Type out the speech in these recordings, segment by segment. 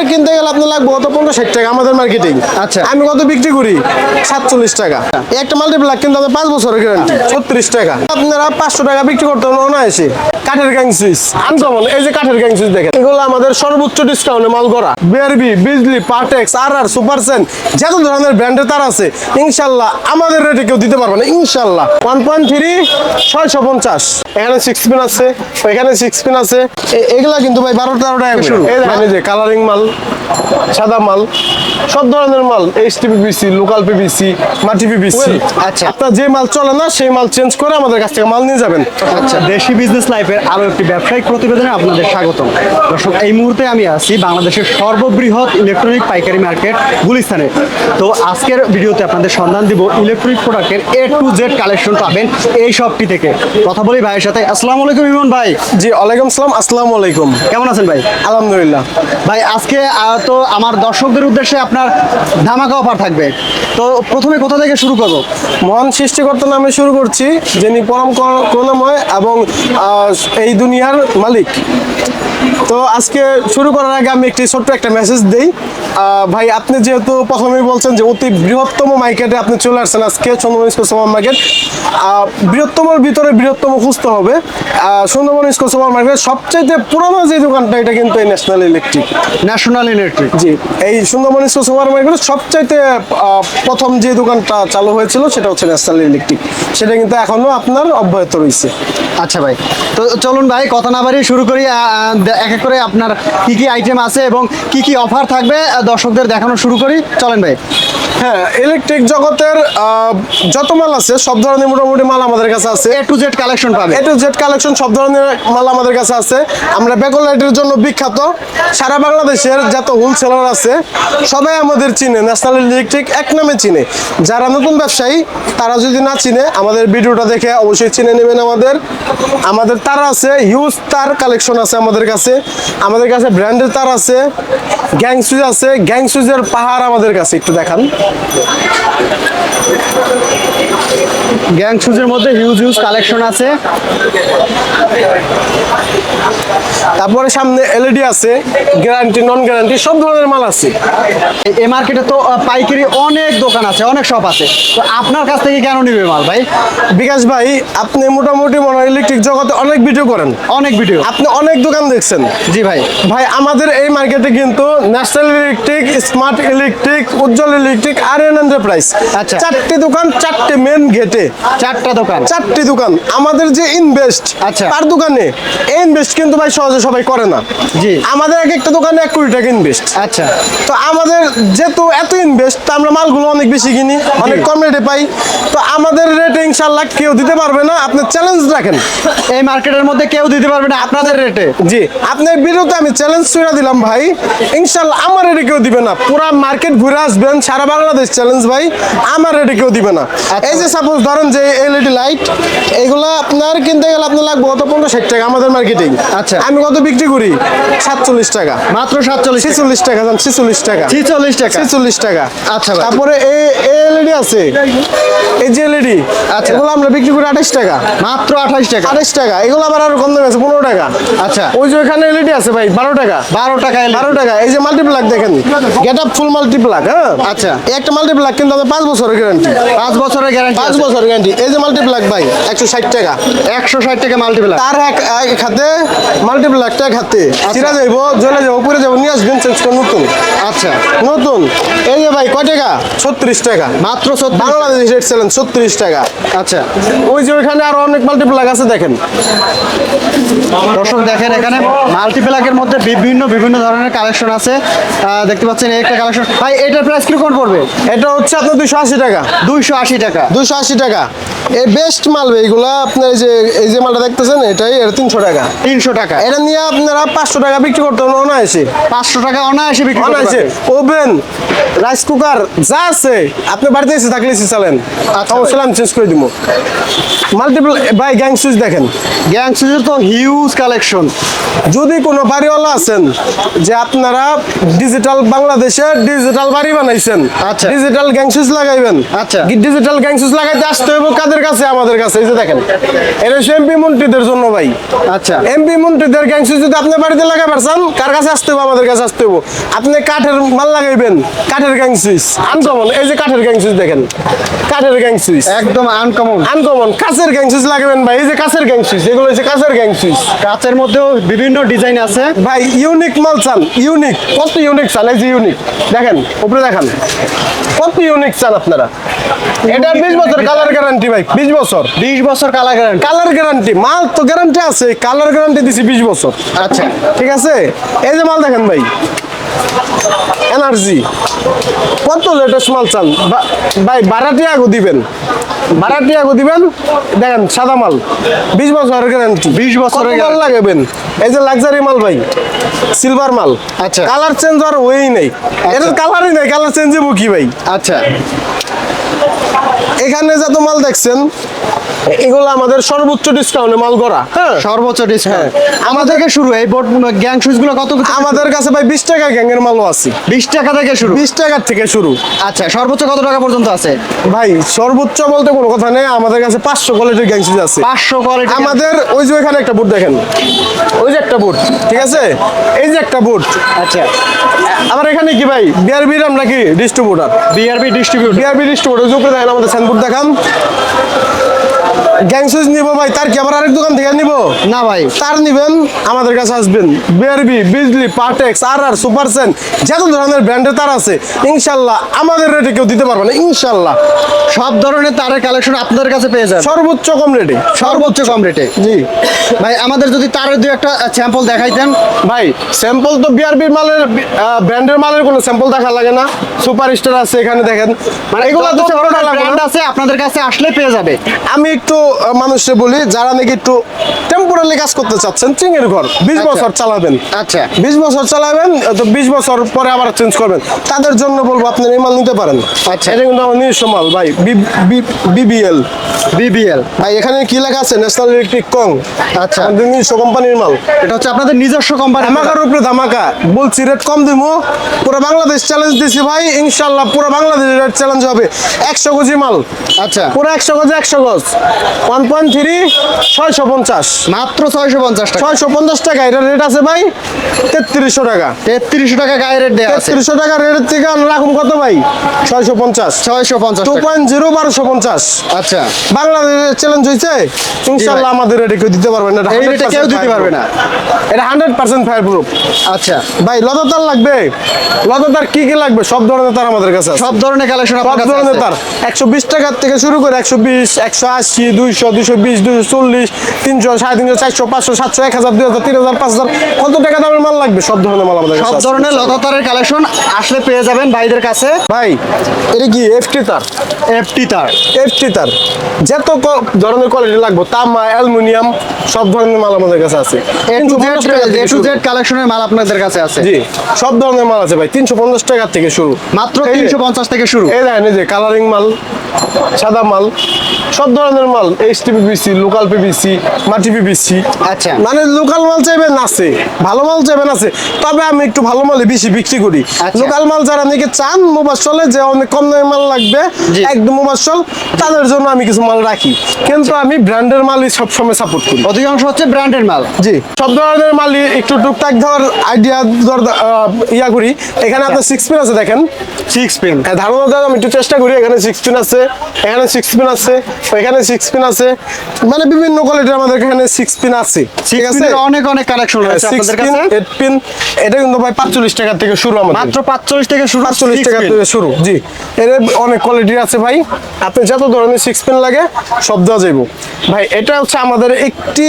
আপনার কিনতে গেলে আপনার লাগবে কত পঞ্চাশ ষাট টাকা আমাদের মার্কেটিং আচ্ছা। আমি কত বিক্রি করি? সাতচল্লিশ টাকা। একটা মাল্টিপ্লাক কিন্তু পাঁচ বছরের গ্যারান্টি ছত্রিশ টাকা। আপনারা পাঁচশো টাকা বিক্রি করতে অনায়াসে। কাঠের গ্যাং সুইচ আনকমন এই যে কাঠের গ্যাং সুইচ দেখেন। এগুলো আমাদের সর্বোচ্চ ডিসকাউন্টে মাল করা বিআরবি বিজলি পার্টেক্স আর আর যত ধরনের ব্র্যান্ডের তার আছে ইনশাল্লাহ আমাদের রেটে কেউ দিতে পারবে না ইনশাল্লাহ। ওয়ান পয়েন্ট থ্রি ছয়শো পঞ্চাশ। এখানে সিক্স পিন আছে এখানে সিক্স পিন আছে। এগুলা কিন্তু ভাই বারো তেরো টাকা। এই যে কালারিং মাল। সাদা মাল সব ধরনের মাল H T PPC local PPC মাটি পিপিসি আচ্ছা। আপনার যে মাল চলে না সেই মাল চেঞ্জ করে আমাদের কাছ থেকে মাল নিয়ে যাবেন। আচ্ছা। দেশি বিজনেস লাইফের আরও একটি ব্যবসায়িক প্রতিবেদনে আপনাদের স্বাগতম। দর্শক এই মুহূর্তে আমি আছি বাংলাদেশের সর্ববৃহৎ ইলেকট্রনিক পাইকারি মার্কেট গুলিস্তানে। তো আজকের ভিডিওতে আপনাদের সন্ধান দিব ইলেকট্রনিক প্রোডাক্টের এ টু জেড কালেকশন পাবেন এই শপটি থেকে। কথা বলি ভাইয়ের সাথে। আসসালামু আলাইকুম ইমন ভাই। জি ওয়ালাইকুম সালাম আসসালামু আলাইকুম। কেমন আছেন ভাই? আলহামদুলিল্লাহ। ভাই আজকে তো আমার দর্শকদের উদ্দেশ্যে আপনার ধামাকা অফার থাকবে। তো প্রথমে কোথা থেকে শুরু করব? মহান সৃষ্টিকর্তা নামে শুরু করছি, যিনি পরম করু- করুণাময় এবং এই দুনিয়ার মালিক। তো আজকে শুরু করার আগে আমি একটি ছোট্ট একটা মেসেজ দিই। ভাই আপনি যেহেতু প্রথমেই বলছেন যে অতি বৃহত্তম মার্কেটে আপনি চলে আসছেন আজকে সুন্দরবন স্কোর সুপার মার্কেট বৃহত্তমের ভিতরে বৃহত্তম খুঁজতে হবে। সুন্দরবন স্কোর সুপার মার্কেট সবচাইতে পুরোনো যে দোকানটা এটা কিন্তু এই ন্যাশনাল ইলেকট্রিক ন্যাশনাল ইলেকট্রিক জি এই সুন্দরবন স্কোর সুপার মার্কেটের সবচাইতে প্রথম যে দোকানটা চালু হয়েছিল সেটা হচ্ছে ন্যাশনাল ইলেকট্রিক সেটা কিন্তু এখনও আপনার অব্যাহত রয়েছে। আচ্ছা ভাই তো চলুন ভাই কথা না বাড়িয়ে শুরু করি। এক এক করে আপনার কি কি আইটেম আছে এবং কি কি অফার থাকবে দর্শকদের দেখানো শুরু করি। চলেন ভাই। হ্যাঁ ইলেকট্রিক জগতের যত মাল আছে সব ধরনের মোটামুটি মাল আমাদের কাছে আছে। এ টু জেড কালেকশন পাবে। এ টু জেড কালেকশন সব ধরনের মাল আমাদের কাছে আছে। আমরা ব্যাকল লাইটের জন্য বিখ্যাত। সারা বাংলাদেশের যত হোলসেলার আছে সবাই আমাদের চিনে ন্যাশনাল ইলেকট্রিক এক নামে চিনে। যারা নতুন ব্যবসায়ী তারা যদি না চিনে আমাদের ভিডিওটা দেখে অবশ্যই চিনে নেবেন আমাদের। আমাদের তার আছে হিউজ তার কালেকশন আছে আমাদের কাছে। আমাদের কাছে ব্র্যান্ডের তার আছে, গ্যাং সুইচ আছে, গ্যাং সুইচের পাহাড় আমাদের কাছে, একটু দেখান। গ্যাং শুজের মধ্যে হিউজ হিউজ কালেকশন আছে। তারপরে সামনে এলইডি আছে গ্যারান্টি নন গ্যারান্টি সব ধরনের মাল আছে। এই- মার্কেটে তো পাইকারি অনেক দোকান আছে অনেক শপ আছে। তো আপনার কাছ থেকে কেন নিবে মাল ভাই? বিকাশ ভাই আপনি মোটামুটি মনে হয় ইলেকট্রিক জগতে অনেক ভিডিও করেন। অনেক ভিডিও আপনি অনেক দোকান দেখছেন। জি ভাই। ভাই আমাদের এই মার্কেটে কিন্তু national electric smart electric Ujjwal electric R N enterprise আচ্ছা। চারটি দোকান চারটি মেন গেটে চারটা দোকান। চারটি দোকান। আমাদের যে ইনভেস্ট আচ্ছা। তার দোকানে এই ইনভেস্ট কিন্তু ভাই সহজে সবাই করে না। জি। আমাদের এক একটা দোকানে এক কোটি টাকা ইনভেস্ট আচ্ছা। তো আমাদের যেহেতু এত ইনভেস্ট তো আমরা মালগুলো অনেক বেশি কিনি অনেক কম রেটে পাই। তো আমাদের রেটে ইনশাল্লাহ কেউ দিতে পারবে না। আপনি চ্যালেঞ্জ রাখেন। এই মার্কেটের মধ্যে কেউ দিতে পারবে না আপনাদের রেটে জি। আপনার ভিডিওতে আমি চ্যালেঞ্জ ছুড়ে দিলাম ভাই। ইনশাল্লাহ আমার রেটে কেউ দিবে না। পুরা মার্কেট ঘুরে আসবেন সারা বাংলাদেশ চ্যালেঞ্জ ভাই। আমার রেটে কেউ দিবে না। এই যে সাপোজ ধরেন যে এলইডি লাইট এগুলো আপনার কিনতে গেলে আপনার লাগবে কত পনেরো ষাট টাকা আমাদের মার্কেটিং আচ্ছা। আমি কত বিক্রি করি? সাতচল্লিশ টাকা। মাত্র সাতচল্লিশ ছিচল্লিশ টাকা জান ছিচল্লিশ টাকা। ছিচল্লিশ টাকা। ছেচল্লিশ টাকা। আচ্ছা তারপরে এই এলইডি আছে। এই যে এলইডি আচ্ছা। এগুলো আমরা বিক্রি করি আঠাশ টাকা। মাত্র আঠাশ টাকা। আঠাশ টাকা। এগুলো আবার আরও কম দামে আছে পনেরো টাকা। আচ্ছা। ওই যে ওখানে এলইডি আছে ভাই বারো টাকা। বারো টাকা বারো টাকা। এই যে মাল্টিপ্লাক দেখেন। গেট আপ ফুল মাল্টিপ্লাক হ্যাঁ? আচ্ছা। একটা মাল্টিপ্লাক কিন্তু আমাদের পাঁচ বছরের গ্যারান্টি পাঁচ বছরের গ্যারান্টি পাঁচ বছর গ্যারান্টি এই যে মাল্টিপ্লাক ভাই একশো ষাট টাকা। একশো ষাট টাকা মাল্টিপ্লার তার এক এক হাতে মাল্টিপ্লাকটা এক হাতে। আচ্ছা। চিরা যাইব জ্বলে যাব উপরে যাব নিয়ে আসবেন চেঞ্জ করে নতুন। আচ্ছা। নতুন। এই যে ভাই কয় টাকা? ছত্রিশ টাকা। মাত্র বাংলাদেশ রেট চ্যালেঞ্জ ছত্রিশ টাকা। আচ্ছা। ওই যে ওইখানে আরও অনেক মাল্টিপ্লাক আছে দেখেন। দর্শক দেখেন এখানে মাল্টিপ্লাকের মধ্যে বিভিন্ন বিভিন্ন ধরনের কালেকশন আছে। দেখতে পাচ্ছেন একটা কালেকশন ভাই এটার প্রাইস কীরকম পড়বে? এটা হচ্ছে আপনার দুইশো আশি টাকা। দুইশো আশি টাকা। দুশো আশি টাকা। এই বেস্ট মাল এইগুলা আপনার যে এই যে মালটা দেখতেছেন এটাই এটা তিনশো টাকা। তিনশো টাকা। এটা নিয়ে আপনারা পাঁচশো টাকা বিক্রি করতে পারবেন অনায়াসে। পাঁচশো টাকা অনায়াসে বিক্রি অনায়াসে। ওভেন রাইস কুকার যা আছে আপনি বাড়িতে এসে থাকলে এসে চালেন। আচ্ছা সমস্যা আমি চেঞ্জ করে দিব। মাল্টিপল ভাই গ্যাং সুইচ দেখেন। গ্যাং সুইচের তো হিউজ কালেকশন যদি কোনো বাড়িওয়ালা আছেন যে আপনারা ডিজিটাল বাংলাদেশে ডিজিটাল বাড়ি বানাইছেন আচ্ছা। ডিজিটাল গ্যাং সুইচ লাগাইবেন। আচ্ছা। ডিজিটাল গ্যাং সুইচ লাগাইতে আসতে হবে কাদের কাছে? আমাদের কাছে। এই যে দেখেন এটা হচ্ছে এমপি মন্ত্রীদের জন্য ভাই। আচ্ছা। এমপি মন্ত্রীদের গ্যাং যদি আপনি বাড়িতে লাগাবার চান কার কাছে আসতে হবে আমাদের কাছে আসতে হবে আপনি কাঠের মাল লাগাইবেন কাঠের গ্যাং আনকমন এই যে কাঠের গ্যাং দেখেন। কাঠের গ্যাং একদম আনকমন আনকমন কাছের গ্যাং লাগাবেন ভাই। এই যে কাছের গ্যাং এগুলো হচ্ছে কাছের গ্যাং সুইচ কাচের মধ্যেও বিভিন্ন ডিজাইন আছে। ভাই ইউনিক মাল চান ইউনিক কত ইউনিক চান? এই যে ইউনিক দেখেন উপরে দেখান। কত ইউনিক চান আপনারা? এটা বিশ বছর কালার গ্যারান্টি ভাই বিশ বছর। বিশ বছর কালা গ্যারান্টি কালার গ্যারান্টি মাল তো গ্যারান্টি আছে কালার গ্যারান্টি দিছি বিশ বছর। আচ্ছা। ঠিক আছে? এই যে মাল দেখেন ভাই এনার্জি কত লেটেস্ট মাল চান? ভাই বারাটি আগু দিবেন। বারাটি আগু দিবেন দেখেন সাদা মাল। বিশ বছরের গ্যারান্টি 20 বছরের মাল। লাগাবেন? এই যে লাক্সারি মাল ভাই সিলভার মাল। আচ্ছা। কালার চেঞ্জ আর ওই নেই। এটা কালারই নেই কালার চেঞ্জ হব কি ভাই? আচ্ছা। এখানে যত মাল দেখছেন এগুলো আমাদের সর্বোচ্চ ডিসকাউন্টে মাল করা হ্যাঁ? সর্বোচ্চ ডিসকাউন্ট আমাদের থেকে শুরু এই বোর্ড গ্যাং সুইচগুলো কত আমাদের কাছে ভাই বিশ টাকা গ্যাংয়ের মালও আছে। বিশ টাকা থেকে শুরু? বিশ টাকার থেকে শুরু। আচ্ছা সর্বোচ্চ কত টাকা পর্যন্ত আছে? ভাই সর্বোচ্চ বলতে কোনো কথা নেই আমাদের কাছে পাঁচশো কোয়ালিটির গ্যাংসিজ আছে। পাঁচশো কোয়ালিটি আমাদের ওই যে ওইখানে একটা বুট দেখেন। ওই যে একটা বুট ঠিক আছে? এই যে একটা বুট আচ্ছা। আমার এখানে কি ভাই বিআরবির আমরা কি distributor BRB distribute BRB distributor উপরে দেখেন আমাদের সাইনবোর্ড দেখান। গ্যাংসিজ নিব ভাই তার কি আবার আরেক দোকান থেকে নিব? না ভাই। তার নিবেন আমাদের কাছে আসবেন। BRB Bijli Partex R R super Sen যত ধরনের ব্র্যান্ডের তার আছে। ইনশাল্লাহ আমাদের রেটে কেউ দিতে পারবে না ইনশাল্লাহ। সব ধরনের তারের কালেকশন আপনাদের কাছে পেয়ে যাবেন। সর্বোচ্চ কম রেটে সর্বোচ্চ কম রেটে জি। ভাই আমাদের যদি তারের দুই একটা স্যাম্পল দেখাইতেন। ভাই স্যাম্পল তো বিআরবি মালের ব্র্যান্ডের মালের কোনো স্যাম্পল দেখা লাগে না। সুপার স্টার আছে এখানে দেখেন। মানে এগুলো তো ব্র্যান্ড আছে আপনাদের কাছে আসলে পেয়ে যাবে। আমি একটু আহ, মানুষকে বলি যারা নাকি একটু টেম্পোরারি কাজ করতে চাচ্ছেন চিংয়ের ঘর বিশ আচ্ছা। বছর চালাবেন। আচ্ছা। বিশ বছর চালাবেন তো বিশ বছর পরে আবার চেঞ্জ করবেন। তাদের জন্য বলব আপনি এই মাল নিতে পারেন। আচ্ছা। এটা কিন্তু আমার নিজস্ব মাল ভাই বিবিএল। বিবিএল। ভাই এখানে কি লেখা আছে? ন্যাশনাল ইলেকট্রিক কং আচ্ছা। আমাদের নিজস্ব কোম্পানির মাল। এটা হচ্ছে আপনাদের নিজস্ব কোম্পানি ধামাকার উপরে ধামাকা। বলছি রেট কম দিব পুরো বাংলাদেশ চ্যালেঞ্জ দিছি ভাই। ইনশাল্লাহ পুরো বাংলাদেশ রেট চ্যালেঞ্জ হবে। একশো কেজি মাল। আচ্ছা। পুরো একশো গজ একশো গজ। ওয়ান পয়েন্ট থ্রি ছয়শো পঞ্চাশ। মাত্র ছয়শো পঞ্চাশ টাকা। ছয়শো পঞ্চাশ টাকা এটার রেট আছে ভাই? তেত্রিশশো টাকা। তেত্রিশশো টাকা গায়ে রেট দেওয়া আছে। তেত্রিশশো টাকা রেটের থেকে রাখুন কত ভাই? ছয়শো পঞ্চাশ। ছয়শো পঞ্চাশ টু পয়েন্ট জিরো বারোশো পঞ্চাশ। আচ্ছা। বাংলাদেশের চ্যালেঞ্জ হয়েছে? ইনশাল্লাহ আমাদের রেটে কেউ দিতে পারবে না এই রেটে কেউ দিতে পারবে না। এটা হান্ড্রেড পার্সেন্ট ফায়ার প্রুফ আচ্ছা। ভাই লতাতার লাগবে? লতাতার কি কি লাগবে? সব ধরনের তার আমাদের কাছে সব ধরনের কালেকশন সব ধরনের তার। একশো বিশ টাকার থেকে শুরু করে একশো বিশ একশো আশি দুইশো দুইশো বিশ দুইশো চল্লিশ তিনশো সাড়ে তিনশো চারশো পাঁচশো সাতশো এক হাজার দুই হাজার তিন হাজার পাঁচ হাজার কত টাকা দামের মাল লাগবে সব ধরনের মাল আমাদের সব ধরনের লতাতারের কালেকশন আসলে পেয়ে যাবেন ভাইদের কাছে। ভাই এটা কি এফটি তার? এফটি তার। এফটি তার। যত ধরনের কোয়ালিটি লাগবে তামা অ্যালুমিনিয়াম সব ধরনের মাল আমাদের কাছে আছে। এ টু 350 টাকা জেড কালেকশনের মাল আপনাদের কাছে আছে। জি সব ধরনের মাল আছে ভাই তিনশো পঞ্চাশ টাকা থেকে শুরু। মাত্র তিনশো পঞ্চাশ থেকে শুরু। এই দেখেন এই যে কালারিং মাল সাদা মাল সব ধরনের মাল। এইচটি লোকাল পিবিসি মাটি আচ্ছা। মানে লোকাল মাল চাইবেন আছে ভালো মাল চাইবেন আছে। তবে আমি একটু ভালো মালে বেশি বিক্রি করি। আচ্ছা। লোকাল মাল যারা নাকি চান মোবাসলে যে অনেক কম দামে মাল লাগবে একদম মোবাসল তাদের জন্য আমি কিছু মাল রাখি। কিন্তু আমি ব্র্যান্ডের মালই সবসময় সাপোর্ট করি। অধিকাংশ হচ্ছে ব্র্যান্ডের মাল। জি সব ধরনের মালই একটু টুকটাক ধর আইডিয়া ধর ইয়া করি। এখানে আপনার সিক্স পিন আছে দেখেন। সিক্স পেন হ্যাঁ, ধারণা আমি একটু চেষ্টা করি। এখানে সিক্স পিন আছে এখানে সিক্স পিন আছে এখানে সিক্স পিন আছে। মানে বিভিন্ন কোয়ালিটির আমাদের এখানে সিক্স পিন আছে। ঠিক আছে? অনেক অনেক কালেকশন সিক্স আপনাদের কাছে। এইট পিন এটা কিন্তু ভাই পাঁচচল্লিশ টাকা থেকে শুরু আমাদের। মাত্র পাঁচচল্লিশ থেকে শুরু পাঁচচল্লিশ টাকা থেকে শুরু জি। এর অনেক কোয়ালিটির আছে ভাই। আপনি যত ধরনের সিক্স পেন লাগে সব দেওয়া যাইব। ভাই এটা হচ্ছে আমাদের একটি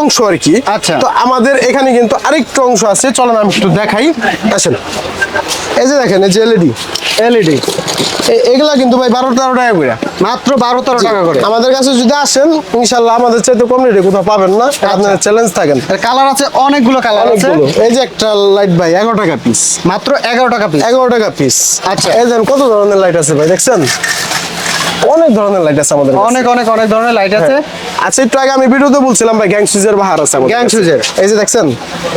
অংশ আর কি। আচ্ছা। তো আমাদের এখানে কিন্তু আরেকটু অংশ আছে। চলেন আমি একটু দেখাই। আসেন। এই যে দেখেন এই যে এলইডি এলইডি এগুলা কিন্তু ভাই বারো তেরো টাকা করে মাত্র বারো তেরো টাকা করে। আমাদের কাছে যদি আসেন ইনশাল্লাহ আমাদের চাইতে কম রেটে কোথাও পাবেন না আপনার চ্যালেঞ্জ থাকেন। কালার আছে অনেকগুলো কালার আছে। এই যে একটা লাইট ভাই এগারো টাকা পিস মাত্র এগারো টাকা পিস এগারো টাকা পিস আচ্ছা। এই দেখেন কত ধরনের লাইট আছে ভাই দেখছেন? অনেক ধরনের লাইট আছে আমাদের অনেক অনেক অনেক ধরনের লাইট আছে। আচ্ছা একটু আগে আমি ভিডিওতে বলছিলাম ভাই গ্যাং সুইজের বাহার আছে আমাদের গ্যাং। সুইজের। এই যে দেখছেন?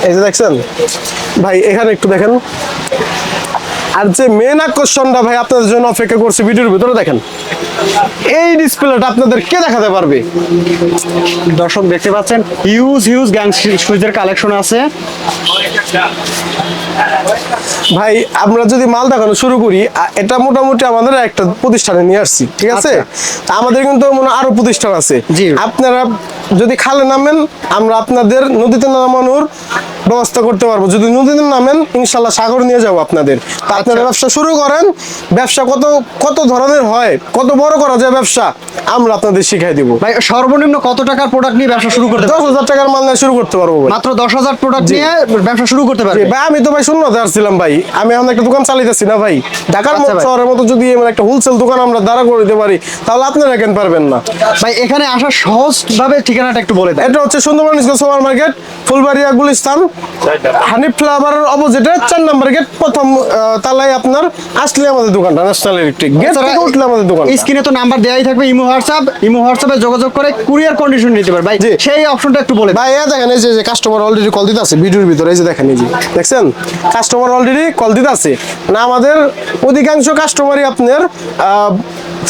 এই যে দেখছেন? ভাই এখানে একটু দেখেন। আর যে মেন আকর্ষণটা ভাই আপনাদের জন্য অপেক্ষা করছে ভিডিওর ভিতরে দেখেন, এই ডিসপ্লেটা আপনাদের কে দেখাতে পারবে? দর্শক দেখতে পাচ্ছেন হিউজ হিউজ গ্যাং সুইচের কালেকশন আছে। ভাই আমরা যদি মাল দেখানো শুরু করি এটা মোটামুটি আমাদের একটা প্রতিষ্ঠানে নিয়ে আসছি ঠিক আছে? তা আমাদের কিন্তু মনে আরও প্রতিষ্ঠান আছে। আপনারা যদি খালে নামেন আমরা আপনাদের নদীতে নামানোর ব্যবস্থা করতে পারব। যদি নদীতে নামেন ইনশাল্লাহ সাগর নিয়ে যাব আপনাদের। তা আপনারা ব্যবসা শুরু করেন ব্যবসা কত কত ধরনের হয় কত বড় করা যায় ব্যবসা আমরা আপনাদের শিখাই দিব। ভাই সর্বনিম্ন কত টাকার প্রোডাক্ট নিয়ে ব্যবসা শুরু করতে দশ হাজার টাকার মাল নিয়ে শুরু করতে পারব মাত্র দশ হাজার প্রোডাক্ট। নিয়ে ব্যবসা শুরু করতে জি, পারবেন? ভাই আমি তো ভাই শূন্যতে আসছিলাম ভাই। আমি এখন একটা দোকান চালাইতেছি না ভাই। ঢাকার আচ্ছা শহরের মতো যদি এমন একটা হোলসেল দোকান আমরা দাঁড়া করে দিতে পারি তাহলে আপনারা কেন পারবেন না? ভাই এখানে আসা সহজ ভাবে ঠিকানাটা একটু বলে দেন। এটা হচ্ছে সুন্দরবন সুপার মার্কেট ফুলবাড়িয়া গুলিস্তান হানিফ ফ্লাভারের অপোজিটে চার নম্বর গেট প্রথম তালায় আপনার আসলে আমাদের দোকানটা ন্যাশনাল ইলেকট্রিক গেট থেকে উঠলে আমাদের দোকান স্ক্রিনে তো নাম্বার দেওয়াই থাকবে ইমো হোয়াটসঅ্যাপ ইমো হোয়াটসঅ্যাপে যোগাযোগ করে কুরিয়ার কন্ডিশন নিতে পারবে। ভাই সেই অপশনটা একটু বলে ভাই দেখেন এই যে যে কাস্টমার অলরেডি কল দিতে আছে ভিডিওর ভিতরে এই যে দেখেন এই যে দেখছেন? কাস্টমার অলরেডি কল দিতে আছে না আমাদের অধিকাংশ কাস্টমারই আপনার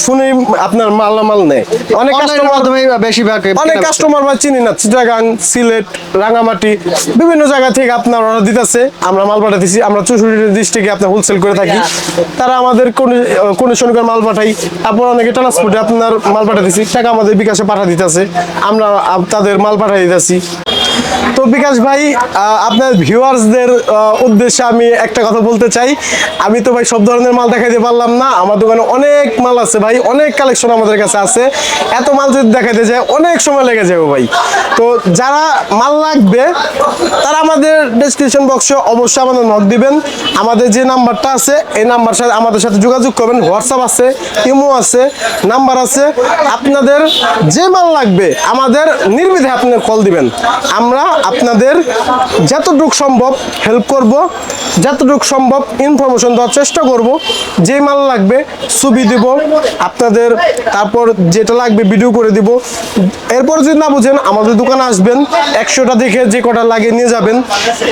ফোনে আপনার মালামাল নেয়। অনেক কাস্টমার বেশিরভাগ অনেক কাস্টমার বা চিনি না চিটাগাং সিলেট রাঙামাটি বিভিন্ন জায়গা থেকে আপনার অর্ডার দিতেছে। আমরা মাল পাঠাতেছি আমরা চৌষট্টি ডিস্ট্রিক্টে আপনার হোলসেল করে থাকি। তারা আমাদের কন্ডিশন করে মাল পাঠাই। তারপর অনেকে ট্রান্সপোর্টে আপনার মাল পাঠাতেছি টাকা আমাদের বিকাশে পাঠা দিতেছে। আমরা তাদের মাল পাঠাই দিতেছি। তো বিকাশ ভাই আপনার ভিউয়ার্সদের উদ্দেশ্যে আমি একটা কথা বলতে চাই। আমি তো ভাই সব ধরনের মাল দেখাইতে পারলাম না। আমার দোকানে অনেক মাল আছে ভাই, অনেক কালেকশন আমাদের কাছে আছে। এত মাল যদি দেখাইতে যায় অনেক সময় লেগে যাবে ভাই। তো যারা মাল লাগবে, তারা আমাদের ডেসক্রিপশন বক্সে অবশ্যই আমাদের নক দিবেন। আমাদের যে নাম্বারটা আছে, এই নাম্বার সাথে আমাদের সাথে যোগাযোগ করবেন। হোয়াটসঅ্যাপ আছে ইমো আছে নাম্বার আছে। আপনাদের যে মাল লাগবে, আমাদের নির্বিধে আপনার কল দিবেন। আমরা আপনাদের যতটুকু সম্ভব হেল্প করব, যতটুকু সম্ভব ইনফরমেশন দেওয়ার চেষ্টা করব, যে মাল লাগবে ছবি দিব, আপনাদের তারপর যেটা লাগবে ভিডিও করে দিব। এরপর যদি না বুঝেন, আমাদের দোকানে আসবেন, একশোটা দেখে যে কটা লাগে নিয়ে যাবেন।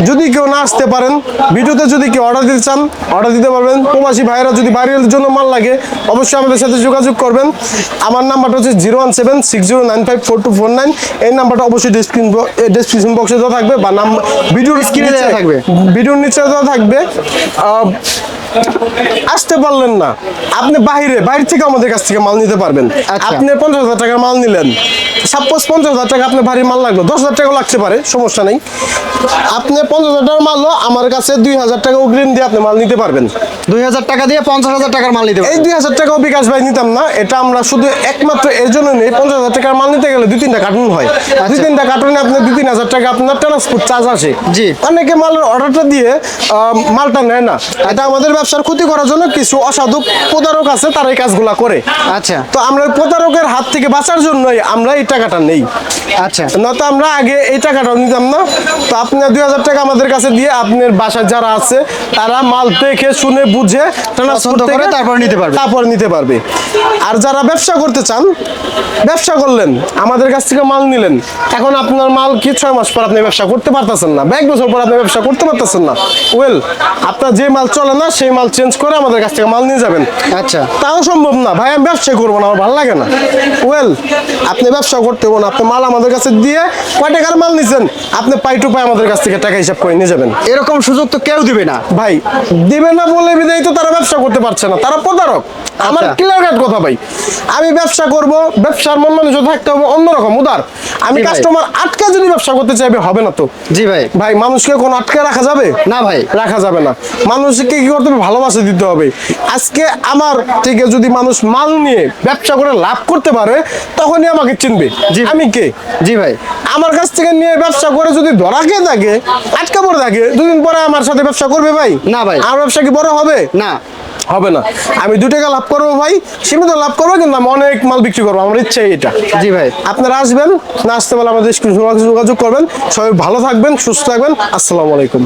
যদি কেউ না আসতে পারেন, ভিডিওতে যদি কেউ অর্ডার দিতে চান অর্ডার দিতে পারবেন। প্রবাসী ভাইয়েরা যদি বাড়ির জন্য মাল লাগে, অবশ্যই আমাদের সাথে যোগাযোগ করবেন। আমার নাম্বারটা হচ্ছে zero one seven six zero nine five four two four nine এই নাম্বারটা অবশ্যই ডিসক্রিপশন বক্সে দেওয়া থাকবে বা নাম ভিডিওর স্ক্রিনে দেওয়া থাকবে। ভিডিওর নিচে দেওয়া থাকবে আহ, আসতে পারলেন না। আপনি বাইরে বাইরে থেকে আমাদের কাছ থেকে মাল নিতে পারবেন। আচ্ছা। আপনি পঞ্চাশ হাজার টাকার মাল নিলেন। সাপোজ পঞ্চাশ হাজার টাকা আপনার ভারী মাল লাগল দশ হাজার টাকা লাগতে পারে সমস্যা নেই। আপনি পঞ্চাশ হাজার টাকার মাল আমার কাছে দুই হাজার টাকা অগ্রিম দিয়ে আপনি মাল নিতে পারবেন। দুই হাজার টাকা দিয়ে পঞ্চাশ হাজার টাকার মাল নিতে এই দুই হাজার টাকাও বিকাশ ভাই নিতাম না এটা আমরা শুধু একমাত্র এর জন্য নেই পঞ্চাশ হাজার টাকার মাল নিতে গেলে দুই তিনটা কার্টুন হয়। দুই তিনটা কার্টুনে আপনার দুই তিন হাজার টাকা আপনার ট্রান্সপোর্ট চার্জ আসে। জি। অনেকে মালের অর্ডারটা দিয়ে মালটা নেয় না। এটা আমাদের ব্যবসার ক্ষতি করার জন্য কিছু অসাধু প্রতারক আছে তারা এই কাজগুলা করে। আচ্ছা। তো আমরা প্রতারকের হাত থেকে বাঁচার জন্যই আমরা এই টাকাটা নেই। আচ্ছা। নয়তো আমরা আগে এই টাকাটা নিতাম না। তো আপনি দুই হাজার টাকা আমাদের কাছে দিয়ে আপনার বাসায় যারা আছে তারা মাল দেখে শুনে বুঝে ট্রান্সপোর্ট করে তারপরে নিতে পারবে। তারপর নিতে পারবে। আর যারা ব্যবসা করতে চান ব্যবসা করলেন আমাদের কাছ থেকে মাল নিলেন এখন আপনার মাল কি ছয় মাস পর আপনি ব্যবসা করতে পারতেছেন না? এক বছর পর আপনি ব্যবসা করতে পারতেছেন না। ওয়েল আপনার যে মাল চলে না সেই মাল চেঞ্জ করে আমাদের কাছ থেকে মাল নিয়ে যাবেন। আচ্ছা। তাও সম্ভব না। ভাই আমি ব্যবসা করব না আমার ভালো লাগে না। ওয়েল আপনি ব্যবসা করতে বলুন না। আপনি মাল আমাদের কাছে দিয়ে কয় টাকার মাল নিচ্ছেন আপনি পাই টু পাই আমাদের কাছ থেকে টাকা হিসাব করে নিয়ে যাবেন। এরকম সুযোগ তো কেউ দিবে না। ভাই দিবে না বলে বিদায় তো তারা ব্যবসা করতে পারছে না। তারা প্রতারক। আমার আচ্ছা। ক্লিয়ার কাট কথা ভাই। আমি ব্যবসা করব ব্যবসার মন মানুষ থাকতে হবে অন্যরকম উদার। আমি কাস্টমার আটকা যদি ব্যবসা করতে চাইবে হবে না তো। জি ভাই। ভাই মানুষকে কোনো আটকে রাখা যাবে? না ভাই। রাখা যাবে না। মানুষকে কি করতে হবে? ভালোবাসা দিতে হবে। আজকে আমার থেকে যদি মানুষ মাল নিয়ে ব্যবসা করে লাভ করতে পারে তখনই আমাকে চিনবে। জি। আমি কে? জি ভাই। আমার কাছ থেকে নিয়ে ব্যবসা করে যদি ধরা খেয়ে থাকে আটকা পড়ে থাকে দুদিন পরে আমার সাথে ব্যবসা করবে ভাই? না ভাই। আমার ব্যবসা কি বড় হবে? না। হবে না। আমি দু টাকা লাভ করব ভাই সীমিত লাভ করব কিন্তু আমি অনেক মাল বিক্রি করব আমার ইচ্ছে এটা জি ভাই। আপনারা আসবেন না আসতে পারলে আমাদের যোগাযোগ করবেন। সবাই ভালো থাকবেন সুস্থ থাকবেন। আসসালামু আলাইকুম।